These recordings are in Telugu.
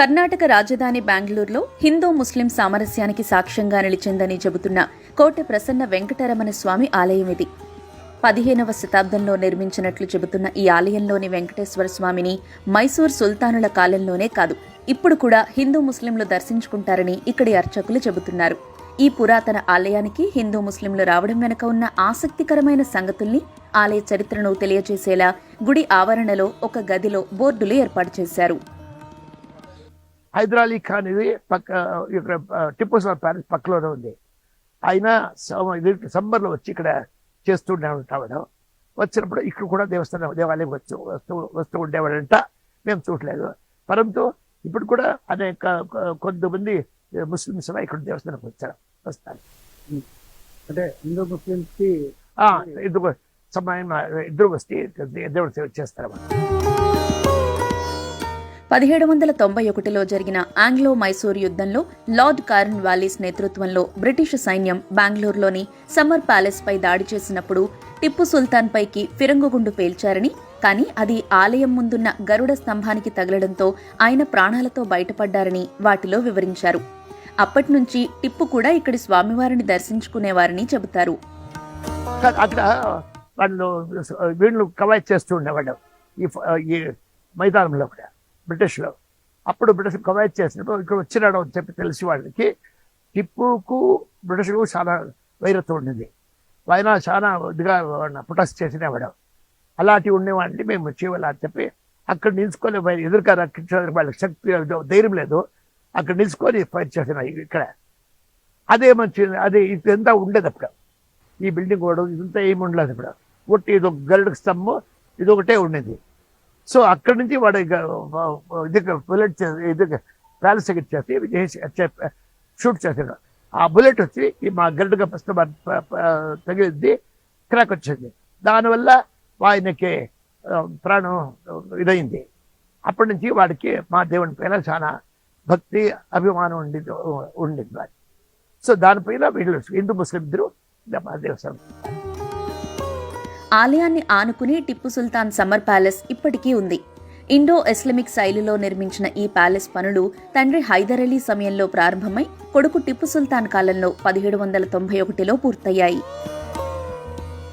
కర్ణాటక రాజధాని బెంగళూరులో హిందూ ముస్లిం సామరస్యానికి సాక్ష్యంగా నిలిచిందని చెబుతున్న కోట ప్రసన్న వెంకటరమణ స్వామి ఆలయం ఇది. పదిహేనవ శతాబ్దంలో నిర్మించినట్లు చెబుతున్న ఈ ఆలయంలోని వెంకటేశ్వర స్వామిని మైసూర్ సుల్తానుల కాలంలోనే కాదు ఇప్పుడు కూడా హిందూ ముస్లింలు దర్శించుకుంటారని ఇక్కడి అర్చకులు చెబుతున్నారు. ఈ పురాతన ఆలయానికి హిందూ ముస్లింలు రావడం వెనుక ఉన్న ఆసక్తికరమైన సంగతుల్ని ఆలయ చరిత్రను తెలియజేసేలా గుడి ఆవరణలో ఒక గదిలో బోర్డులు ఏర్పాటు చేశారు. హైదరాలీ ఖాన్ ఇది పక్క ఇక్కడ టిప్పు సుల్తాన్ ప్యాలెస్ పక్కలోనే ఉంది. ఆయన సమ్మర్లో వచ్చి ఇక్కడ చేస్తుండే ఉంటాడు వచ్చినప్పుడు ఇక్కడ కూడా దేవస్థానం దేవాలయం వచ్చి వస్తూ వస్తూ ఉండేవాడంట. మేము చూడలేదు. పరంతు ఇప్పుడు కూడా అనేక కొంతమంది ముస్లిమ్స్ ఇక్కడ దేవస్థానంకి వచ్చారు వస్తారు. అంటే హిందూ ముస్లిమ్స్కి ఆ, ఇద్దరు సమయం ఇద్దరు వస్తే దేవుడి సేవ చేస్తారు పదిహేడు వందల తొంభై ఒకటిలో జరిగిన ఆంగ్లో మైసూర్ యుద్ధంలో లార్డ్ కార్న్ వాలీస్ నేతృత్వంలో బ్రిటిష్ సైన్యం బెంగళూరులోని సమ్మర్ ప్యాలెస్ పై దాడి చేసినప్పుడు టిప్పు సుల్తాన్ పైకి ఫిరంగుగుండు పేల్చారని కానీ అది ఆలయం ముందున్న గరుడ స్తంభానికి తగలడంతో ఆయన ప్రాణాలతో బయటపడ్డారని వాటిలో వివరించారు. అప్పటి నుంచి టిప్పు కూడా ఇక్కడి స్వామివారిని దర్శించుకునేవారని చెబుతారు. అక్కడ వాళ్ళు వీళ్ళు కవాయత్ చేస్తూ ఉండేవాడు ఈ మైదానంలో కూడా. బ్రిటిష్లో అప్పుడు బ్రిటిష్ కవాయత్ చేసినప్పుడు ఇక్కడ వచ్చినాడు అని చెప్పి తెలిసి వాళ్ళకి టిప్పుకు బ్రిటిష్కు చాలా వైరత్వం ఉండింది. ఆయన చాలా ఇదిగా ప్రొటెస్ట్ చేసినవాడు. అలాంటివి ఉండేవాడిని మేము చేయాలి అని చెప్పి అక్కడ నిలుచుకొని ఎదురుగా రక్షించడానికి వాళ్ళకి శక్తి ధైర్యం లేదు. అక్కడ నిలుచుకొని ఫైట్ చేసిన ఇక్కడ. అదే మంచి అదే ఇదంతా ఉండేది అప్పుడు ఈ బిల్డింగ్ కూడా ఇదంతా ఏమి ఉండలేదు ఇప్పుడు ఒట్టి ఇది ఒక గరుడ స్తంభం ఇదొకటే ఉండేది. సో అక్కడి నుంచి వాడు ఇది బుల్లెట్ ఇది ప్యాలెస్ ఎక్కడ చేసి చేసి షూట్ చేశాడు. ఆ బుల్లెట్ వచ్చి మా గడ్డగా ప్రస్తుతం తగిలింది క్రాక్ వచ్చింది. దానివల్ల ఆయనకి ప్రాణం ఇదైంది అప్పటి నుంచి వాడికి మా దేవుని పైన చాలా భక్తి అభిమానం ఉండి ఉండింది వాడి సో దానిపైన వీళ్ళు హిందూ ముస్లిం ఇద్దరు మా దేవస్థానం. ఆలయాన్ని ఆనుకుని టిప్పు సుల్తాన్ సమ్మర్ ప్యాలెస్ ఇప్పటికీ ఉంది. ఇండో ఇస్లామిక్ శైలిలో నిర్మించిన ఈ ప్యాలెస్ పనులు తండ్రి హైదర్ అలీ సమయంలో ప్రారంభమై కొడుకు టిప్పు సుల్తాన్ కాలంలో పదిహేడు వందల తొంభై ఒకటిలో పూర్తయ్యాయి.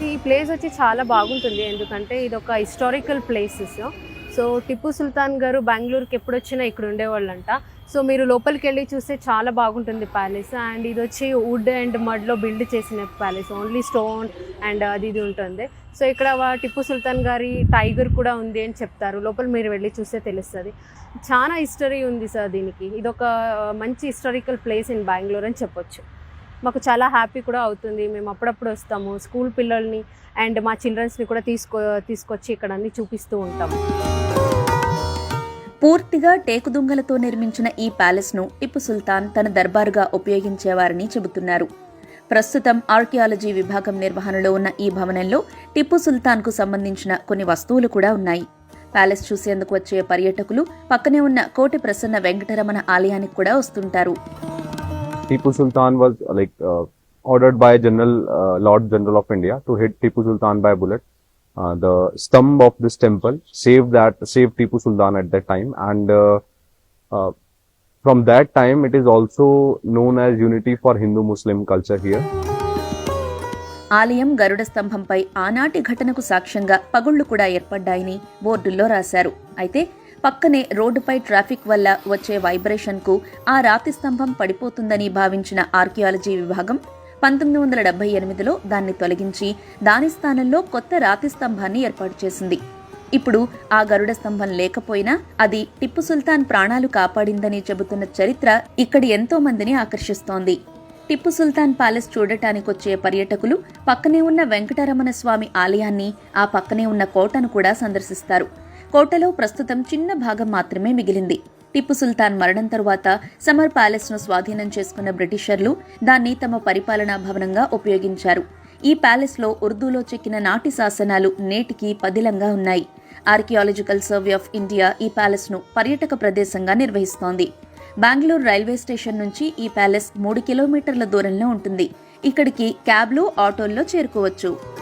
ఈ ప్లేస్ వచ్చి చాలా బాగుంటుంది. ఎందుకంటే ఇది ఒక historical places. So Tipu Sultan గారు బెంగళూరుకి ఎప్పుడు వచ్చినా ఇక్కడ ఉండేవాళ్ళంట సో మీరు లోపలికి వెళ్ళి చూస్తే చాలా బాగుంటుంది ప్యాలెస్. అండ్ ఇది వచ్చి వుడ్ అండ్ మడ్లో బిల్డ్ చేసిన ప్యాలెస్. ఓన్లీ స్టోన్ అండ్ అది ఇది ఉంటుంది. సో ఇక్కడ టిప్పు సుల్తాన్ గారి టైగర్ కూడా ఉంది అని చెప్తారు. లోపల మీరు వెళ్ళి చూస్తే తెలుస్తుంది. చాలా హిస్టరీ ఉంది సార్ దీనికి. ఇది ఒక మంచి హిస్టారికల్ ప్లేస్ ఇన్ బెంగళూరు అని చెప్పొచ్చు. మాకు చాలా హ్యాపీ కూడా అవుతుంది. మేము అప్పుడప్పుడు వస్తాము. స్కూల్ పిల్లల్ని అండ్ మా చిల్డ్రన్స్ని కూడా తీసుకో తీసుకొచ్చి ఇక్కడ అన్ని చూపిస్తూ ఉంటాము. పూర్తిగా టేకుదుంగలతో నిర్మించిన ఈ ప్యాలెస్ను టిప్పు సుల్తాన్ తన దర్బారుగా ఉపయోగించేవారని చెబుతున్నారు. ప్రస్తుతం ఆర్కియాలజీ విభాగం నిర్వహణలో ఉన్న ఈ భవనంలో టిప్పు సుల్తాన్కు సంబంధించిన కొన్ని వస్తువులు కూడా ఉన్నాయి. ప్యాలెస్ చూసేందుకు వచ్చే పర్యాటకులు పక్కనే ఉన్న కోటి ప్రసన్న వెంకటరమణ ఆలయానికి కూడా వస్తుంటారు. Tipu Sultan was like ordered by general lord general of India to hit Tipu Sultan by bullet Uh, the stump of this temple saved that saved Tipu Sultan at that time, and uh, uh, from that time it is also known as unity for Hindu-Muslim culture here. ఆలయం గరుడ స్తంభంపై ఆనాటి ఘటనకు సాక్ష్యంగా పగుళ్ళు కూడా ఏర్పడ్డాయని బోర్డుల్లో రాశారు అయితే పక్కనే రోడ్డుపై ట్రాఫిక్ వల్ల వచ్చే వైబ్రేషన్కు ఆ రాతి స్తంభం పడిపోతుందని భావించిన ఆర్కియాలజీ విభాగం పంతొమ్మిది వందల డెబ్బై ఎనిమిదిలో దాన్ని తొలగించి దాని స్థానంలో కొత్త రాతి స్తంభాన్ని ఏర్పాటు చేసింది. ఇప్పుడు ఆ గరుడ స్తంభం లేకపోయినా అది టిప్పు సుల్తాన్ ప్రాణాలు కాపాడిందని చెబుతున్న చరిత్ర ఇక్కడ ఎంతో మందిని ఆకర్షిస్తోంది. టిప్పు సుల్తాన్ ప్యాలెస్ చూడటానికొచ్చే పర్యాటకులు పక్కనే ఉన్న వెంకటరమణ స్వామి ఆలయాన్ని ఆ పక్కనే ఉన్న కోటను కూడా సందర్శిస్తారు. కోటలో ప్రస్తుతం చిన్న భాగం మాత్రమే మిగిలింది. టిప్పు సుల్తాన్ మరణం తరువాత సమర్ ప్యాలెస్ను స్వాధీనం చేసుకున్న బ్రిటిషర్లు దాన్ని తమ పరిపాలనా భవనంగా ఉపయోగించారు. ఈ ప్యాలెస్లో ఉర్దూలో చెక్కిన నాటి శాసనాలు నేటికి పదిలంగా ఉన్నాయి. ఆర్కియాలజికల్ సర్వే ఆఫ్ ఇండియా ఈ ప్యాలెస్ను పర్యాటక ప్రదేశంగా నిర్వహిస్తోంది. బెంగళూరు రైల్వే స్టేషన్ నుంచి ఈ ప్యాలెస్ మూడు కిలోమీటర్ల దూరంలో ఉంటుంది. ఇక్కడికి క్యాబ్లు ఆటోల్లో చేరుకోవచ్చు.